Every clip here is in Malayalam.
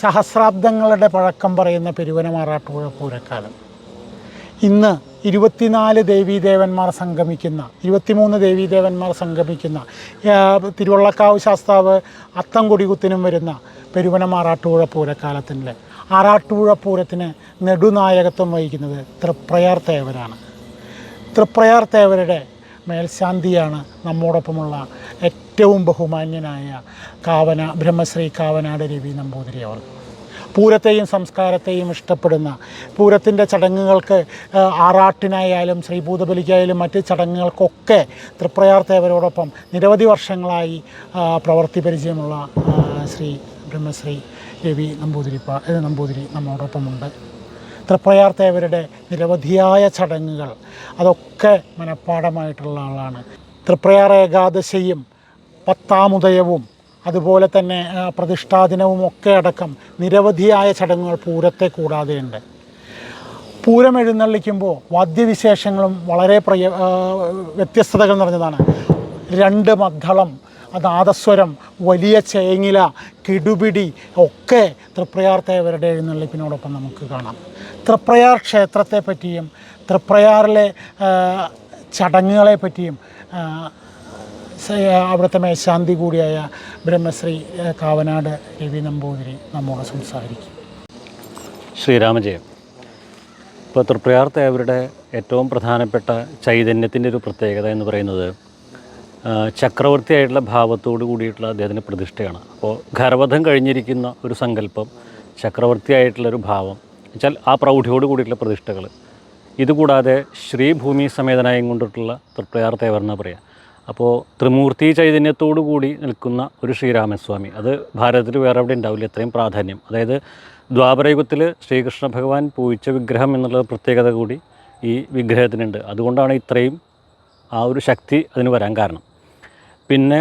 സഹസ്രാബ്ദങ്ങളുടെ പഴക്കം പറയുന്ന പെരുവനമാറാട്ടുപുഴ പൂരക്കാലം. ഇന്ന് ഇരുപത്തിനാല് ദേവീദേവന്മാർ സംഗമിക്കുന്ന ഇരുപത്തിമൂന്ന് ദേവീദേവന്മാർ സംഗമിക്കുന്ന തിരുവള്ളക്കാവ് ശാസ്താവ് അത്തം കൊടികുത്തിനും വരുന്ന പെരുവനമാറാട്ടുപുഴ പൂരക്കാലത്തിന്റെ ആറാട്ടുപുഴ പൂരത്തിന് നെടുനായകത്വം വഹിക്കുന്നത് തൃപ്രയാർ തേവരാണ്. തൃപ്രയാർ തേവരുടെ മേൽശാന്തിയാണ് നമ്മോടൊപ്പമുള്ള ഏറ്റവും ബഹുമാന്യനായ കാവന ബ്രഹ്മശ്രീ കാവനാട് രവി നമ്പൂതിരി അവർ. പൂരത്തെയും സംസ്കാരത്തെയും ഇഷ്ടപ്പെടുന്ന പൂരത്തിന്റെ ചടങ്ങുകൾക്ക് ആറാട്ടിനായാലും ശ്രീഭൂതബലിക്കായാലും മറ്റ് ചടങ്ങുകൾക്കൊക്കെ തൃപ്രയാർത്തേവരോടൊപ്പം നിരവധി വർഷങ്ങളായി പ്രവൃത്തി പരിചയമുള്ള ശ്രീ ബ്രഹ്മശ്രീ രവി നമ്പൂതിരിപ്പ നമ്പൂതിരി നമ്മോടൊപ്പമുണ്ട്. തൃപ്രയാർ തേവരുടെ നിരവധിയായ ചടങ്ങുകൾ. അതൊക്കെ മനഃപ്പാടമായിട്ടുള്ള ആളാണ്. തൃപ്രയാർ ഏകാദശിയും പത്താമുദയവും അതുപോലെ തന്നെ പ്രതിഷ്ഠാദിനവും ഒക്കെ അടക്കം നിരവധിയായ ചടങ്ങുകൾ പൂരത്തെ കൂടാതെയുണ്ട്. പൂരം എഴുന്നള്ളിക്കുമ്പോൾ വാദ്യവിശേഷങ്ങളും വളരെ പ്രയ വ്യത്യസ്തതകൾ നിറഞ്ഞതാണ്. രണ്ട് മദ്ദളം നാദസ്വരം വലിയ ചേങ്ങില കിടുപിടി ഒക്കെ തൃപ്രയാർ തേവരുടെ എഴുന്നള്ളിപ്പിനോടൊപ്പം നമുക്ക് കാണാം. തൃപ്രയാർ ക്ഷേത്രത്തെ പറ്റിയും തൃപ്രയാറിലെ ചടങ്ങുകളെ പറ്റിയും അവിടുത്തെ മേശാന്തി കൂടിയായ ബ്രഹ്മശ്രീ കാവനാട് രവി നമ്പൂതിരി നമ്മോട് സംസാരിക്കും. ശ്രീരാമജയം. ഇപ്പോൾ തൃപ്രയാർ തേവരുടെ ഏറ്റവും പ്രധാനപ്പെട്ട ചൈതന്യത്തിന്റെ ഒരു പ്രത്യേകത എന്ന് പറയുന്നത് ചക്രവർത്തിയായിട്ടുള്ള ഭാവത്തോട് കൂടിയിട്ടുള്ള അദ്ദേഹത്തിന്റെ പ്രതിഷ്ഠയാണ്. അപ്പോൾ ഖരവധം കഴിഞ്ഞിരിക്കുന്ന ഒരു സങ്കല്പം ചക്രവർത്തിയായിട്ടുള്ളൊരു ഭാവം വെച്ചാൽ ആ പ്രൗഢിയോട് കൂടിയിട്ടുള്ള പ്രതിഷ്ഠകൾ. ഇതുകൂടാതെ ശ്രീഭൂമി സമേതനായും കൊണ്ടിട്ടുള്ള തൃപ്രയാർ തേവർ പറയാം. അപ്പോൾ ത്രിമൂർത്തി ചൈതന്യത്തോടു കൂടി നിൽക്കുന്ന ഒരു ശ്രീരാമസ്വാമി അത് ഭാരതത്തിൽ വേറെ എവിടെ ഉണ്ടാവില്ല ഇത്രയും പ്രാധാന്യം. അതായത് ദ്വാപരയുഗത്തിൽ ശ്രീകൃഷ്ണ ഭഗവാൻ പൂവിച്ച വിഗ്രഹം എന്നുള്ള പ്രത്യേകത കൂടി ഈ വിഗ്രഹത്തിനുണ്ട്. അതുകൊണ്ടാണ് ഇത്രയും ആ ഒരു ശക്തി അതിന് വരാൻ കാരണം. പിന്നെ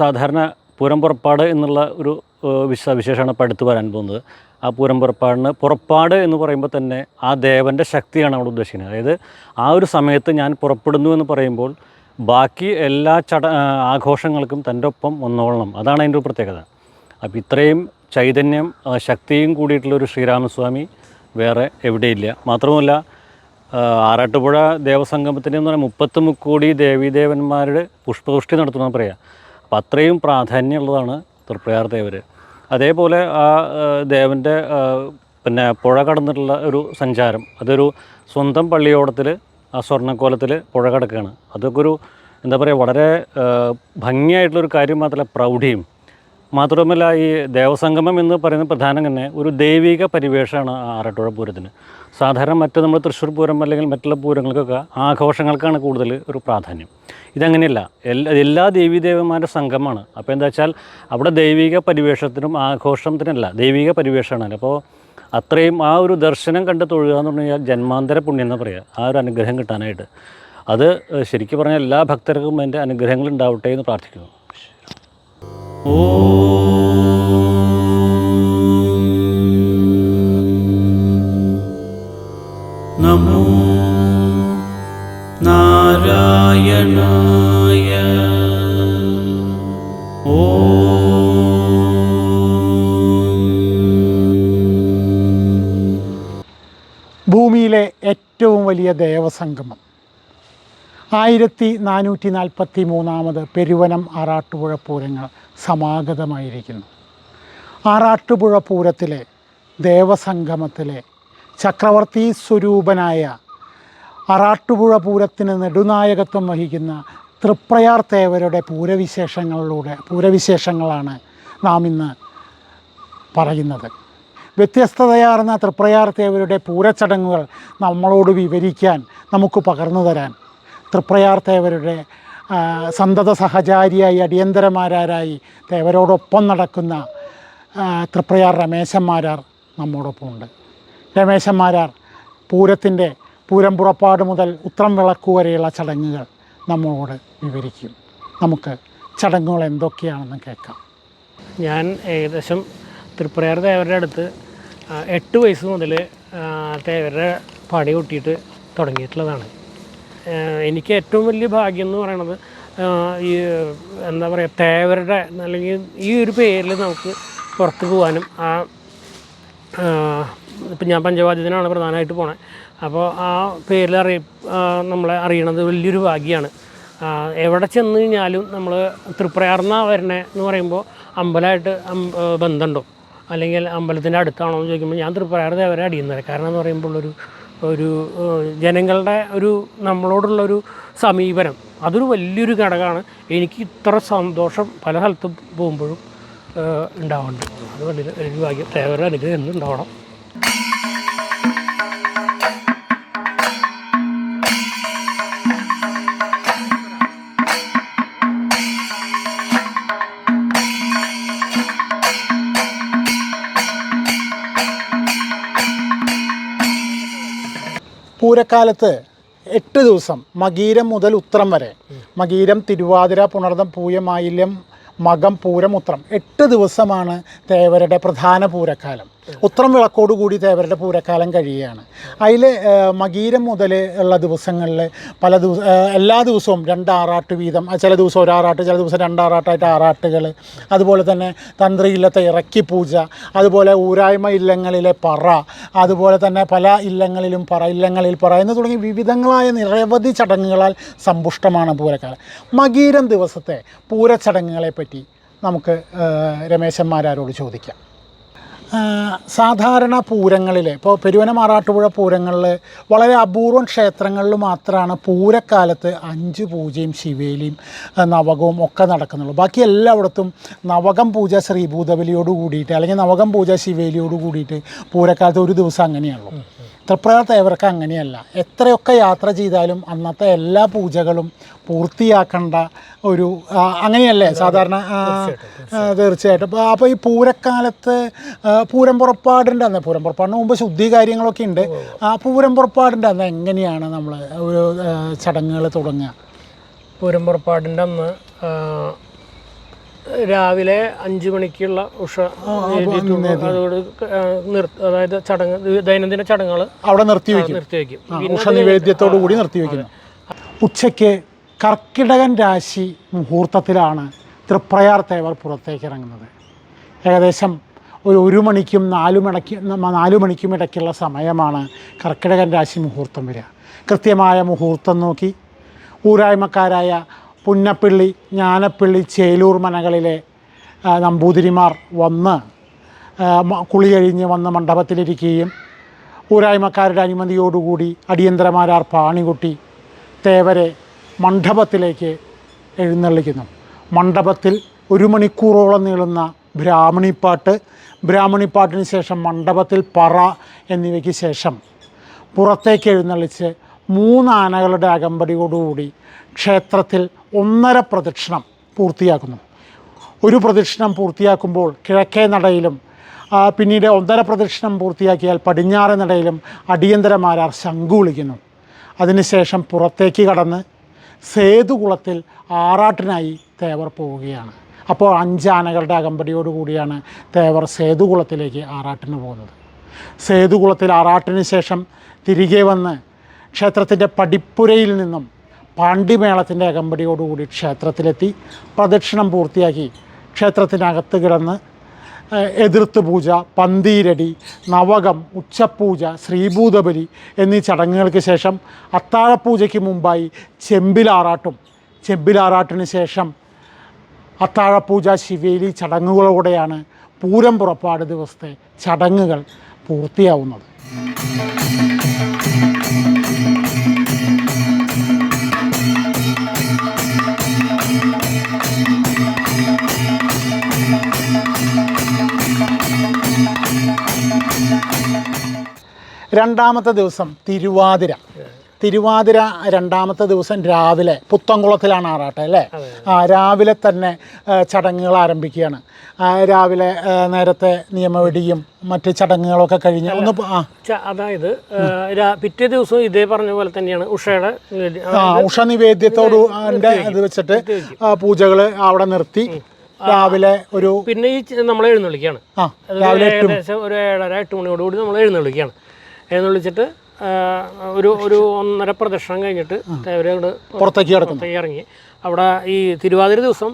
സാധാരണ പൂരം പുറപ്പാട് എന്നുള്ള ഒരു വിശേഷമാണ് ഇപ്പോൾ അടുത്ത് വരാൻ പോകുന്നത്. ആ പൂരം പുറപ്പാടിന് പുറപ്പാട് എന്ന് പറയുമ്പോൾ തന്നെ ആ ദേവന്റെ ശക്തിയാണ് അവിടെ ഉദ്ദേശിക്കുന്നത്. അതായത് ആ ഒരു സമയത്ത് ഞാൻ പുറപ്പെടുന്നു എന്ന് പറയുമ്പോൾ ബാക്കി എല്ലാ ചട ആഘോഷങ്ങൾക്കും തന്റെ ഒപ്പം വന്നോളണം. അതാണ് അതിന്റെ ഒരു പ്രത്യേകത. അപ്പോൾ ഇത്രയും ചൈതന്യം ശക്തിയും കൂടിയിട്ടുള്ള ഒരു ശ്രീരാമസ്വാമി വേറെ എവിടെയില്ല. മാത്രമല്ല ആറാട്ടുപുഴ ദേവസംഗമത്തിന് എന്ന് പറഞ്ഞാൽ മുപ്പത്തി മുക്കോടി ദേവീദേവന്മാരുടെ പുഷ്പവൃഷ്ടി നടത്തുന്ന പറയാം അപ്പോൾ അത്രയും പ്രാധാന്യമുള്ളതാണ് തൃപ്രയാർ ദേവർ അതേപോലെ ആ ദേവന്റെ പിന്നെ പുഴ കടന്നിട്ടുള്ള ഒരു സഞ്ചാരം. അതൊരു സ്വന്തം പള്ളിയോടത്തിൽ ആ സ്വർണക്കോലത്തിൽ പുഴ കിടക്കുകയാണ്. അതൊക്കെ ഒരു എന്താ പറയുക വളരെ ഭംഗിയായിട്ടുള്ളൊരു കാര്യം മാത്രമല്ല പ്രൗഢിയും. മാത്രമല്ല ഈ ദേവസംഗമം എന്ന് പറയുന്ന പ്രധാനം തന്നെ ഒരു ദൈവിക പരിവേഷമാണ് ആറാട്ടുപുഴ പൂരത്തിന്. സാധാരണ മറ്റ് നമ്മൾ തൃശ്ശൂർ പൂരം അല്ലെങ്കിൽ മറ്റുള്ള പൂരങ്ങൾക്കൊക്കെ ആഘോഷങ്ങൾക്കാണ് കൂടുതൽ ഒരു പ്രാധാന്യം. ഇതങ്ങനെയല്ല. എല്ലാ എല്ലാ ദേവീദേവന്മാരുടെ സംഘമാണ് അപ്പോൾ എന്താ വെച്ചാൽ അവിടെ ദൈവിക പരിവേഷത്തിനും ആഘോഷത്തിനല്ല ദൈവിക പരിവേഷമാണ്. അപ്പോൾ അത്രയും ആ ഒരു ദർശനം കണ്ട് തൊഴുക എന്ന് പറഞ്ഞു കഴിഞ്ഞാൽ ജന്മാന്തര പുണ്യം എന്ന് പറയുക ആ ഒരു അനുഗ്രഹം കിട്ടാനായിട്ട്. അത് ശരിക്കും പറഞ്ഞാൽ എല്ലാ ഭക്തർക്കും അതിന്റെ അനുഗ്രഹങ്ങൾ ഉണ്ടാവട്ടെ എന്ന് പ്രാർത്ഥിക്കുന്നു. ഭൂമിയിലെ ഏറ്റവും വലിയ ദേവസംഗമം. ആയിരത്തി നാനൂറ്റി നാൽപ്പത്തി മൂന്നാമത് പെരുവനം ആറാട്ടുപുഴ പൂരങ്ങൾ. സമാഗതമായിരിക്കുന്നു. ആറാട്ടുപുഴ പൂരത്തിലെ ദേവസംഗമത്തിലെ ചക്രവർത്തി സ്വരൂപനായ ആറാട്ടുപുഴ പൂരത്തിന് നെടുനായകത്വം വഹിക്കുന്ന തൃപ്രയാർ തേവരുടെ പൂരവിശേഷങ്ങളിലൂടെ പൂരവിശേഷങ്ങളാണ് നാം ഇന്ന് പറയുന്നത്. വ്യത്യസ്തതയാർന്ന തൃപ്രയാർ തേവരുടെ പൂരച്ചടങ്ങുകൾ നമ്മളോട് വിവരിക്കാൻ നമുക്ക് പകർന്നു തരാൻ തൃപ്രയാർ തേവരുടെ സന്തത സഹചാരിയായി അടിയന്തരമാരായി ദേവരോടൊപ്പം നടക്കുന്ന തൃപ്രയാർ രമേശന്മാരാർ നമ്മോടൊപ്പം ഉണ്ട് രമേശന്മാരാർ പൂരത്തിന്റെ പൂരം പുറപ്പാട് മുതൽ ഉത്രം വിളക്കു വരെയുള്ള ചടങ്ങുകൾ നമ്മളോട് വിവരിക്കും. നമുക്ക് ചടങ്ങുകൾ എന്തൊക്കെയാണെന്ന് കേൾക്കാം. ഞാൻ ഏകദേശം തൃപ്രയാർ ദേവരുടെ അടുത്ത് എട്ട് വയസ്സ് മുതൽ ദേവരുടെ പടി കൂട്ടിയിട്ട് തുടങ്ങിയിട്ടുള്ളതാണ്. എനിക്ക് ഏറ്റവും വലിയ ഭാഗ്യം എന്ന് പറയണത് ഈ എന്താ പറയുക തേവരുടെ അല്ലെങ്കിൽ ഈ ഒരു പേരിൽ നമുക്ക് പുറത്ത് പോകാനും ആ ഇപ്പം ഞാൻ പഞ്ചവാദ്യത്തിനാണ് പ്രധാനമായിട്ട് പോണേ. അപ്പോൾ ആ പേരിൽ അറിയ ആ, നമ്മളെ അറിയണത് വലിയൊരു ഭാഗ്യമാണ് എവിടെ ചെന്ന് കഴിഞ്ഞാലും നമ്മൾ തൃപ്രയാർന്ന വരണേ എന്ന് പറയുമ്പോൾ അമ്പലമായിട്ട് ബന്ധമുണ്ടോ? അല്ലെങ്കിൽ അമ്പലത്തിന്റെ അടുത്താണോ എന്ന് ചോദിക്കുമ്പോൾ ഞാൻ തൃപ്രയാർ ദേവരെ അടിയുന്നത് കാരണം എന്ന് പറയുമ്പോൾ ഒരു ഒരു ജനങ്ങളുടെ ഒരു നമ്മളോടുള്ളൊരു സമീപനം. അതൊരു വലിയൊരു ഘടകമാണ്. എനിക്ക് ഇത്ര സന്തോഷം പല സ്ഥലത്തും പോകുമ്പോഴും ഉണ്ടാവുന്നുണ്ട്. അത് വലിയ വലിയ ഭാഗ്യം തേവരുടെ അനുഗ്രഹം എന്നും പൂരക്കാലത്ത് എട്ട് ദിവസം മകീരം മുതൽ ഉത്രം വരെ. മകീരം തിരുവാതിര പുണർദം പൂയമായില്യം മകം പൂരം ഉത്രം എട്ട് ദിവസമാണ് തേവരുടെ പ്രധാന പൂരക്കാലം ഉത്രം വിളക്കോടുകൂടി തേവരുടെ പൂരക്കാലം കഴിയുകയാണ്. അതിൽ മകീരം മുതൽ ഉള്ള ദിവസങ്ങളിൽ പല ദിവസ എല്ലാ ദിവസവും രണ്ട് ആറാട്ട് വീതം ചില ദിവസം ഒരാറാട്ട് ചില ദിവസം രണ്ടാറാട്ടായിട്ട് ആറാട്ടുകൾ അതുപോലെ തന്നെ തന്ത്രി ഇല്ലത്തെ ഇറക്കി പൂജ അതുപോലെ ഊരായ്മ ഇല്ലങ്ങളിലെ പറ അതുപോലെ തന്നെ പല ഇല്ലങ്ങളിലും പറ ഇല്ലങ്ങളിൽ പറ എന്ന് തുടങ്ങി വിവിധങ്ങളായ നിരവധി ചടങ്ങുകളാൽ സമ്പുഷ്ടമാണ് പൂരക്കാലം. മകീരം ദിവസത്തെ പൂരച്ചടങ്ങുകളെപ്പറ്റി നമുക്ക് ഏഹ്, രമേശന്മാരാരോട് ചോദിക്കാം. സാധാരണ പൂരങ്ങളിൽ ഇപ്പോൾ പെരുവന മാറാട്ടുപുഴ പൂരങ്ങളിൽ വളരെ അപൂർവം ക്ഷേത്രങ്ങളിൽ മാത്രമാണ് പൂരക്കാലത്ത് അഞ്ച് പൂജയും ശിവേലിയും നവകവും ഒക്കെ നടക്കുന്നുള്ളൂ. ബാക്കി എല്ലായിടത്തും നവകം പൂജ ശ്രീഭൂതബലിയോട് കൂടിയിട്ട് അല്ലെങ്കിൽ നവകം പൂജ ശിവേലിയോട് കൂടിയിട്ട് പൂരക്കാലത്ത് ഒരു ദിവസം അങ്ങനെയുള്ളൂ തൃപ്രയാർ തേവർക്ക് അങ്ങനെയല്ല. എത്രയൊക്കെ യാത്ര ചെയ്താലും അന്നത്തെ എല്ലാ പൂജകളും പൂർത്തിയാക്കേണ്ട ഒരു അങ്ങനെയല്ലേ? സാധാരണ തീർച്ചയായിട്ടും അപ്പോൾ അപ്പോൾ ഈ പൂരക്കാലത്ത് പൂരം പുറപ്പാടിന്റെ അന്ന് പൂരം പുറപ്പാടിന് മുമ്പ് ശുദ്ധി കാര്യങ്ങളൊക്കെ ഉണ്ട്. ആ പൂരം പുറപ്പാടിന്റെ അന്ന് എങ്ങനെയാണ് നമ്മൾ ഒരു ചടങ്ങുകൾ തുടങ്ങുക? പൂരം പുറപ്പാടിന്റെ അന്ന് രാവിലെ അഞ്ചു മണിക്കുള്ള ഉഷ. അതോട് നിർത്തി നിർ അതായത് ചടങ്ങ് ദൈനംദിന ചടങ്ങുകൾ അവിടെ നിർത്തിവെക്കും നിർത്തിവെക്കും കൂടി ഉഷ നിവേദ്യത്തോടു കൂടി നിർത്തിവെക്കുന്നു ഉച്ചയ്ക്ക് കർക്കിടകൻ രാശി മുഹൂർത്തത്തിലാണ് തൃപ്രയാർ തേവർ പുറത്തേക്ക് ഇറങ്ങുന്നത്. ഏകദേശം ഒരു ഒരു മണിക്കും നാലു മണിക്ക് നാലു മണിക്കും ഇടയ്ക്കുള്ള സമയമാണ് കർക്കിടകൻ രാശി മുഹൂർത്തം വരിക. കൃത്യമായ മുഹൂർത്തം നോക്കി. ഊരായ്മക്കാരായ പുന്നപ്പിള്ളി ജ്ഞാനപ്പിള്ളി ചേലൂർ മനകളിലെ നമ്പൂതിരിമാർ വന്ന് കുളി കഴിഞ്ഞ് വന്ന് മണ്ഡപത്തിലിരിക്കുകയും ഊരായ്മക്കാരുടെ അനുമതിയോടുകൂടി അടിയന്തരമാരാർ പാണികുട്ടി തേവരെ മണ്ഡപത്തിലേക്ക് എഴുന്നള്ളിക്കുന്നു. മണ്ഡപത്തിൽ ഒരു മണിക്കൂറോളം നീളുന്ന ബ്രാഹ്മണിപ്പാട്ട് ബ്രാഹ്മണിപ്പാട്ടിന് ശേഷം മണ്ഡപത്തിൽ പറ എന്നിവയ്ക്ക് ശേഷം പുറത്തേക്ക് എഴുന്നള്ളിച്ച് മൂന്നാനകളുടെ അകമ്പടിയോടുകൂടി ക്ഷേത്രത്തിൽ ഒന്നര പ്രദക്ഷിണം പൂർത്തിയാക്കുന്നു. ഒരു പ്രദക്ഷിണം പൂർത്തിയാക്കുമ്പോൾ കിഴക്കേ നടയിലും പിന്നീട് ഒന്നര പ്രദക്ഷിണം പൂർത്തിയാക്കിയാൽ പടിഞ്ഞാറ് നടയിലും അടിയന്തരമാരാർ ശംഖു വിളിക്കുന്നു. അതിനുശേഷം പുറത്തേക്ക് കടന്ന് സേതുകുളത്തിൽ ആറാട്ടിനായി തേവർ പോവുകയാണ്. അപ്പോൾ അഞ്ചാനകളുടെ അകമ്പടിയോടുകൂടിയാണ് തേവർ സേതുകുളത്തിലേക്ക് ആറാട്ടിന് പോകുന്നത്. സേതുകുളത്തിൽ ആറാട്ടിന് ശേഷം തിരികെ വന്ന് ക്ഷേത്രത്തിന്റെ പടിപ്പുരയിൽ നിന്നും പാണ്ഡിമേളത്തിന്റെ അകമ്പടിയോടുകൂടി ക്ഷേത്രത്തിലെത്തി പ്രദക്ഷിണം പൂർത്തിയാക്കി ക്ഷേത്രത്തിനകത്ത് കിടന്ന് എതിർത്ത് പൂജ പന്തീരടി നവകം ഉച്ചപ്പൂജ ശ്രീഭൂതബലി എന്നീ ചടങ്ങുകൾക്ക് ശേഷം അത്താഴപ്പൂജയ്ക്ക് മുമ്പായി ചെമ്പിലാറാട്ടും. ചെമ്പിലാറാട്ടിന് ശേഷം അത്താഴപൂജ ശിവേലി ചടങ്ങുകളോടെയാണ് പൂരം പുറപ്പാട് ദിവസത്തെ ചടങ്ങുകൾ പൂർത്തിയാവുന്നത്. രണ്ടാമത്തെ ദിവസം തിരുവാതിര. തിരുവാതിര രണ്ടാമത്തെ ദിവസം രാവിലെ പുത്തംകുളത്തിലാണ് ആറാട്ടെ അല്ലേ? ആ രാവിലെ തന്നെ ചടങ്ങുകൾ ആരംഭിക്കുകയാണ്. ആ, രാവിലെ നേരത്തെ നിയമവെടിയും മറ്റ് ചടങ്ങുകളൊക്കെ കഴിഞ്ഞ് ഒന്ന് ആ. അതായത് പിറ്റേ ദിവസം ഇതേ പറഞ്ഞ പോലെ തന്നെയാണ് ഉഷയുടെ ഉഷ നിവേദ്യത്തോട് ഇത് വെച്ചിട്ട് പൂജകൾ അവിടെ നിർത്തി രാവിലെ ഒരു പിന്നെ ഈ നമ്മൾ എഴുന്നള്ളിക്കാണ് എഴുന്നള്ളിക്കുകയാണ്. ഏകദേശം ഒരു ഏഴര എട്ട് മണിയോടുകൂടി നമ്മൾ എഴുന്നള്ളിക്കുകയാണ്. എഴുന്നള്ളിച്ചിട്ട് ഒരു ഒരു ഒന്നര പ്രദക്ഷിണം കഴിഞ്ഞിട്ട് അവരോട് അങ്ങോട്ട് പുറത്തേക്ക് പുറത്തേക്ക് ഇറങ്ങി. അവിടെ ഈ തിരുവാതിര ദിവസം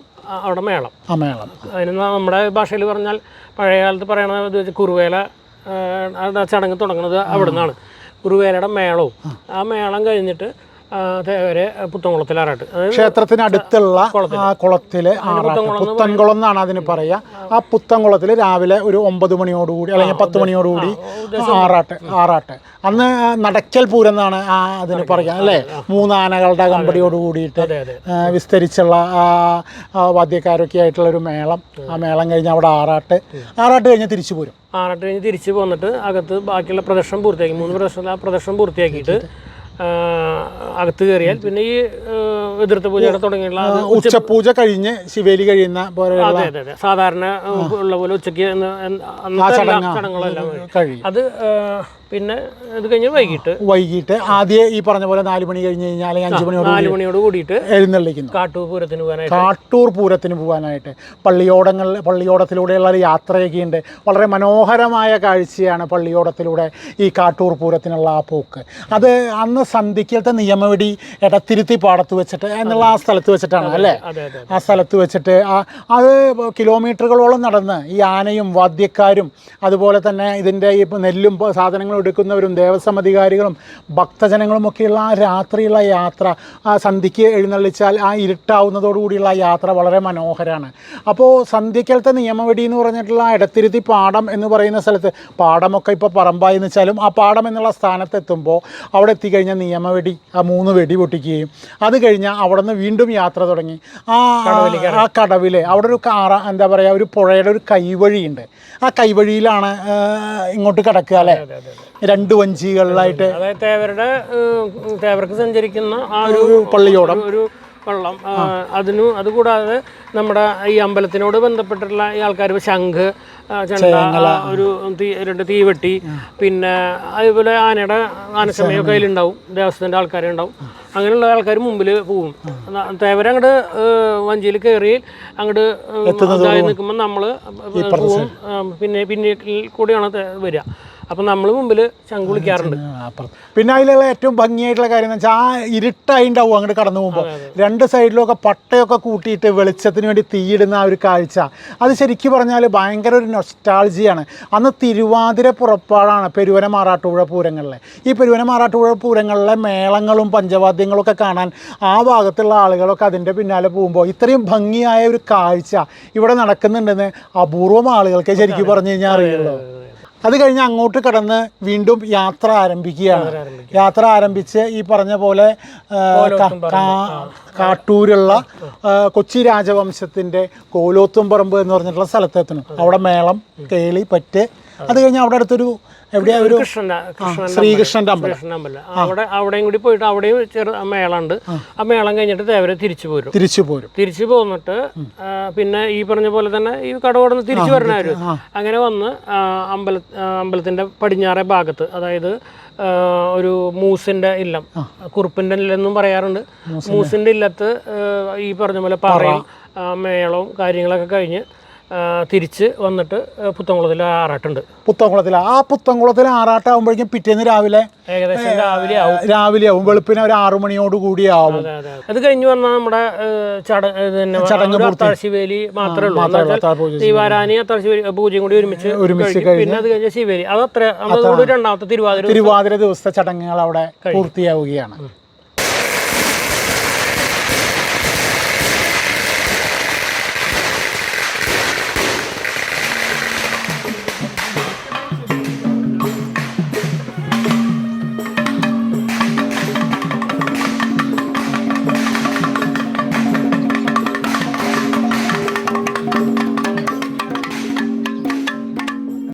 അവിടെ മേളം. മേളം. അതിന് നമ്മുടെ ഭാഷയിൽ പറഞ്ഞാൽ പഴയ കാലത്ത് പറയണത് കുറുവേല ചടങ്ങ് തുടങ്ങുന്നത് അവിടെ നിന്നാണ് കുറുവേലയുടെ മേളവും. ആ മേളം കഴിഞ്ഞിട്ട് അടുത്തുള്ള ആറാട്ട്. അതായത് ആ കുളത്തിലെ. ആറാട്ട്. പുത്തൻകുളം എന്നാണ് അതിന് പറയുക ആ പുത്തൻകുളത്തിൽ രാവിലെ ഒരു ഒമ്പത് മണിയോടുകൂടി അല്ലെങ്കിൽ പത്ത് മണിയോടുകൂടി ആറാട്ട് ആറാട്ട്. അന്ന് നടക്കൽ പൂരം എന്നാണ് ആ അതിന് പറയുക അല്ലേ? മൂന്നാനകളുടെ കമ്പടിയോട് കൂടിയിട്ട് വിസ്തരിച്ചുള്ള ആ വാദ്യക്കാരൊക്കെ ആയിട്ടുള്ള ഒരു മേളം. ആ മേളം കഴിഞ്ഞ് അവിടെ ആറാട്ട്. ആറാട്ട് കഴിഞ്ഞ് തിരിച്ചു പോരും. ആറാട്ട് കഴിഞ്ഞ് തിരിച്ചു പോന്നിട്ട് അകത്ത് ബാക്കിയുള്ള പ്രദർശനം പൂർത്തിയാക്കി. മൂന്ന് പ്രദർശനം ആ പ്രദർശനം പൂർത്തിയാക്കിയിട്ട്. അകത്ത് കയറിയാൽ പിന്നെ ഈ എതിർത്ത് പൂജയുടെ തുടങ്ങിയുള്ള ഉച്ചപൂജ കഴിഞ്ഞ് ശിവേലി കഴിയുന്ന പോലെ അതെ അതെ അതെ. സാധാരണ ഉള്ള പോലെ ഉച്ചയ്ക്ക് എല്ലാ ചടങ്ങുകളെല്ലാം അത് പിന്നെ ഇത് കഴിഞ്ഞ് വൈകിട്ട് വൈകിട്ട് ആദ്യം ഈ പറഞ്ഞ പോലെ നാല് മണി കഴിഞ്ഞ് കഴിഞ്ഞാൽ അഞ്ച് മണിയോട് നാല് മണിയോട് കൂടിയിട്ട് എഴുന്നള്ളിക്കുന്നു. കാട്ടൂർ പൂരത്തിന് പോകാനായിട്ട്. കാട്ടൂർ പൂരത്തിന് പോകാനായിട്ട്. പള്ളിയോടങ്ങൾ പള്ളിയോടത്തിലൂടെയുള്ള ഒരു യാത്രയൊക്കെ ഉണ്ട് വളരെ മനോഹരമായ കാഴ്ചയാണ് പള്ളിയോടത്തിലൂടെ ഈ കാട്ടൂർ പൂരത്തിനുള്ള ആ പോക്ക്. അത് അന്ന് സന്ധിക്കലത്തെ നിയമവടി ഇടത്തിരുത്തി പാടത്ത് വെച്ചിട്ട് എന്നുള്ള ആ സ്ഥലത്ത് വെച്ചിട്ടാണ് അല്ലേ? അതെ അതെ ആ സ്ഥലത്ത് വെച്ചിട്ട് ആ അത് കിലോമീറ്ററുകളോളം നടന്ന് ഈ ആനയും വാദ്യക്കാരും അതുപോലെ തന്നെ ഇതിന്റെ ഈ നെല്ലും സാധനങ്ങളും എടുക്കുന്നവരും ദേവസ്വം അധികാരികളും ഭക്തജനങ്ങളും ഒക്കെയുള്ള ആ രാത്രിയുള്ള യാത്ര ആ സന്ധ്യയ്ക്ക് എഴുന്നള്ളിച്ചാൽ ആ ഇരുട്ടാവുന്നതോടുകൂടിയുള്ള യാത്ര വളരെ മനോഹരമാണ് അപ്പോൾ സന്ധ്യക്കലത്തെ നിയമവടി എന്ന് പറഞ്ഞിട്ടുള്ള ഇടത്തിരുത്തി പാടം എന്ന് പറയുന്ന സ്ഥലത്ത് പാടമൊക്കെ ഇപ്പോൾ പറമ്പായി എന്ന് വെച്ചാലും ആ പാടം എന്നുള്ള സ്ഥാനത്തെത്തുമ്പോൾ അവിടെ എത്തിക്കഴിഞ്ഞാൽ നിയമവെടി ആ മൂന്ന് വെടി പൊട്ടിക്കുകയും അത് കഴിഞ്ഞാൽ അവിടെ നിന്ന് വീണ്ടും യാത്ര തുടങ്ങി. ആ ആ കടവിൽ അവിടെ ഒരു കാറ എന്താ പറയുക ഒരു പുഴയുടെ ഒരു കൈവഴിയുണ്ട്. ആ കൈവഴിയിലാണ് ഇങ്ങോട്ട് കിടക്കുക അല്ലേ? രണ്ട് വഞ്ചികളിലായിട്ട് അതായത് തേവരുടെ തേവർക്ക് സഞ്ചരിക്കുന്ന ആ ഒരു പള്ളിയോടം. ഒരു വള്ളം. അതിനു അതുകൂടാതെ നമ്മുടെ ഈ അമ്പലത്തിനോട് ബന്ധപ്പെട്ടിട്ടുള്ള ഈ ആൾക്കാർ ശംഖ് ചെണ്ട ഒരു തീ രണ്ട് തീവെട്ടി പിന്നെ അതുപോലെ ആനയുടെ ആനസമയം കയ്യിലുണ്ടാവും ദേവസ്വത്തിന്റെ ആൾക്കാരുണ്ടാവും അങ്ങനെയുള്ള ആൾക്കാർ മുമ്പിൽ പോകും. തേവര അങ്ങോട്ട് വഞ്ചിയിൽ കയറി അങ്ങോട്ട് നിൽക്കുമ്പോൾ നമ്മൾ പോവും പിന്നെ പിന്നിൽ കൂടിയാണ് വരിക. അപ്പം നമ്മൾ മുമ്പിൽ ശങ്കുളിക്കാറുണ്ട്. പിന്നെ അതിലുള്ള ഏറ്റവും ഭംഗിയായിട്ടുള്ള കാര്യം എന്ന് വെച്ചാൽ ആ ഇരുട്ടായിണ്ടാവും അങ്ങോട്ട് കടന്നു പോകുമ്പോൾ രണ്ട് സൈഡിലൊക്കെ പട്ടയൊക്കെ കൂട്ടിയിട്ട് വെളിച്ചത്തിന് വേണ്ടി തീയിടുന്ന ആ ഒരു കാഴ്ച. അത് ശരിക്കും പറഞ്ഞാൽ ഭയങ്കര ഒരു നൊസ്റ്റാൾജിയാണ് അന്ന് തിരുവാതിര പുറപ്പാടാണ് പെരുവന മാറാട്ടുപുഴ പൂരങ്ങളിലെ. ഈ പെരുവന മാറാട്ടുപുഴ പൂരങ്ങളിലെ മേളങ്ങളും പഞ്ചവാദ്യങ്ങളൊക്കെ കാണാൻ ആ ഭാഗത്തുള്ള ആളുകളൊക്കെ അതിന്റെ പിന്നാലെ പോകുമ്പോൾ ഇത്രയും ഭംഗിയായ ഒരു കാഴ്ച ഇവിടെ നടക്കുന്നുണ്ടെന്ന് അപൂർവം ആളുകൾക്ക് ശരിക്കും പറഞ്ഞു കഴിഞ്ഞാൽ അറിയുള്ളൂ. അത് കഴിഞ്ഞ് അങ്ങോട്ട് കടന്ന് വീണ്ടും യാത്ര ആരംഭിക്കുകയാണ്. യാത്ര ആരംഭിച്ച് ഈ പറഞ്ഞ പോലെ കാട്ടൂരുള്ള കൊച്ചി രാജവംശത്തിന്റെ കോലോത്തുംപറമ്പ് എന്ന് പറഞ്ഞിട്ടുള്ള സ്ഥലത്തെത്തണം അവിടെ മേളം കേളി പറ്റ് അത്. കഴിഞ്ഞ് അവിടെ അടുത്തൊരു എവിടെയാ ഒരു കൃഷ്ണന്റെ അമ്പലം. അവിടെ അവിടെയും കൂടി പോയിട്ട് അവിടെയും ചെറു മേളുണ്ട്. ആ. മേളം കഴിഞ്ഞിട്ട് തേവരെ തിരിച്ചു പോരും. തിരിച്ചു പോരും. തിരിച്ചു പോന്നിട്ട് പിന്നെ ഈ പറഞ്ഞ പോലെ തന്നെ ഈ കടകടന്ന് തിരിച്ചു വരണവര് അങ്ങനെ വന്ന് അമ്പല അമ്പലത്തിന്റെ പടിഞ്ഞാറേ ഭാഗത്ത് അതായത് ഒരു മൂസിന്റെ ഇല്ലം കുറുപ്പിന്റെ ഇല്ലെന്നും പറയാറുണ്ട്. മൂസിന്റെ ഇല്ലത്ത് ഈ പറഞ്ഞ പോലെ പറയും മേളവും കാര്യങ്ങളൊക്കെ കഴിഞ്ഞ് തിരിച്ച് വന്നിട്ട് പുത്തംകുളത്തിൽ ആറാട്ടുണ്ട്. പുത്തംകുളത്തിൽ ആ പുത്തംകുളത്തിൽ ആറാട്ടാകുമ്പോഴേക്കും പിറ്റേന്ന് രാവിലെ ഏകദേശം രാവിലെ ആവും. രാവിലെ ആവും വെളുപ്പിന് ഒരു ആറു മണിയോട് കൂടി ആവും അതെ, കഴിഞ്ഞ് വന്നാൽ നമ്മുടെ ചടങ്ങ് അത്താഴ്ചവേലി മാത്രമേ ഉള്ളൂ. പൂജ അത്താഴ്ചവേലി പൂജയും കൂടി ഒരുമിച്ച് ഒരുമിച്ച്. പിന്നെ അത് കഴിഞ്ഞ ശിവേലി. അതത്ര അത്ര രണ്ടാമത്തെ തിരുവാതിര തിരുവാതിര ദിവസത്തെ ചടങ്ങുകൾ അവിടെ പൂർത്തിയാവുകയാണ്.